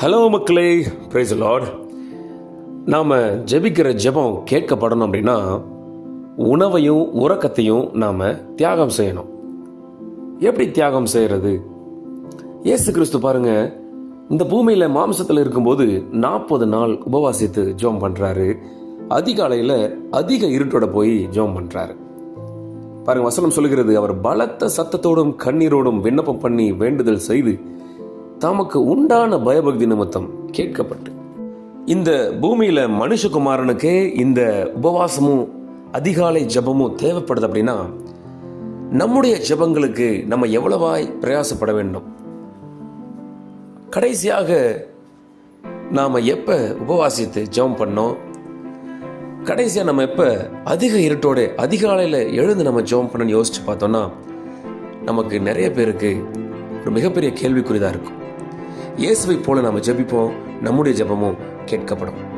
Hello மக்களே. Price Lord நாம் ஜெபிக்கிற ஜெபம் கேட்கப்படணும் அப்படின்னா உணவையும் உறக்கத்தையும் நாம் தியாகம் செய்யணும். எப்படி தியாகம் செய்கிறது ஏசு கிறிஸ்து பாருங்க இந்த பூமியில் மாம்சத்தில் இருக்கும்போது நாற்பது நாள் உபவாசித்து ஜோம் பண்ணுறாரு அதிகாலையில் அதிக இருட்டோட போய் ஜெபம் பண்ணுறாரு பாருங்க வசனம் சொல்லுகிறது அவர் பலத்த சத்தத்தோடும் கண்ணீரோடும் விண்ணப்பம் பண்ணி வேண்டுதல் செய்து தமக்கு உண்டான பயபக்தி நிமித்தம் கேட்கப்பட்டு. இந்த பூமியில் மனுஷகுமாரனுக்கு இந்த உபவாசமும் அதிகாலை ஜெபமும் தேவைப்படுது அப்படின்னா நம்முடைய ஜெபங்களுக்கு நம்ம எவ்வளவாய் பிரயாசப்பட வேண்டும்? கடைசியாக நாம் எப்போ உபவாசித்து ஜெபம் பண்ணோம்? கடைசியாக நம்ம எப்போ அதிக இருட்டோட அதிகாலையில் எழுந்து நம்ம ஜெபம் பண்ணணும்னு யோசித்து பார்த்தோன்னா நமக்கு நிறைய பேருக்கு ஒரு மிகப்பெரிய கேள்விக்குறிதாக இருக்கும். இயேசுவை போல நாம் ஜெபிப்போம் நம்முடைய ஜெபமும் கேட்கப்படும்.